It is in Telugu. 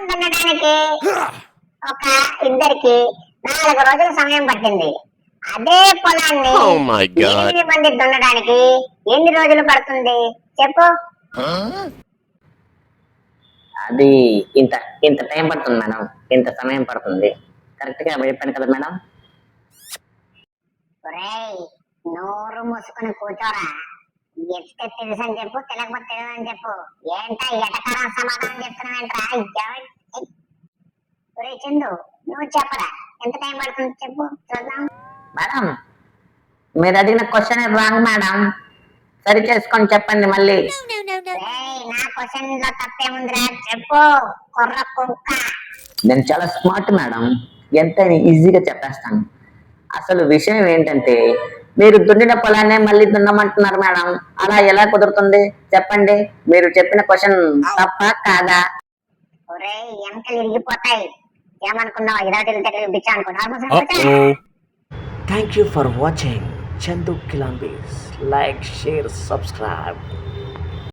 దున్నడానికి ఒక ఇద్దరికి నాలుగు రోజుల సమయం పట్టింది. అదే పొలాన్ని Oh my God. ఎనిమిది మంది దున్నడానికి ఎన్ని రోజులు పడుతుంది? చెప్పు. అది ఇంత ఇంత టైం పడుతుంది మేడం. ఇంత సమయం పడుతుంది. కరెక్ట్గా చెప్పాను కదా మేడం. ఒరేయ్ నోరు మూసుకుని కూర్చోరా. ఎత్తే తెలుసు అని చెప్పు తెలియకపోతే తెలియదు అని చెప్పు ఏంటా ఎటకారం సమాధానం చెప్తున్నావేంట్రా ఎవరి- ఏయ్. ఒరేయ్ చందు నువ్వు చెప్పరా? ఎంత టైం పడుతుంది చెప్పు చూద్దాం. మేడం మీరు అడిగిన క్వశ్చన్ రాంగ్ మేడం. సరి చేసుకొని చెప్పండి మళ్ళీ. రేయ్ నా క్వశ్చన్లో తప్పేముందిరా? చెప్పు కుర్ర కుక్క. నేను చాలా స్మార్ట్ మేడం. ఎంత ఈజీగా చెప్పేస్తాను. అసలు విషయం ఏంటంటే మీరు దున్నిన పొలాన్నే మళ్ళీ దున్నమంటున్నారు మేడం. అలా ఎలా కుదురుతుంది? చెప్పండి. మీరు చెప్పిన క్వశ్చన్ తప్ప కాదా? ఇరిగిపోతాయి. ఏమనుకున్నావు? బిచ్చా అనుకున్నావు. Thank you for watching. Chandu Kilambis. Like, share, subscribe.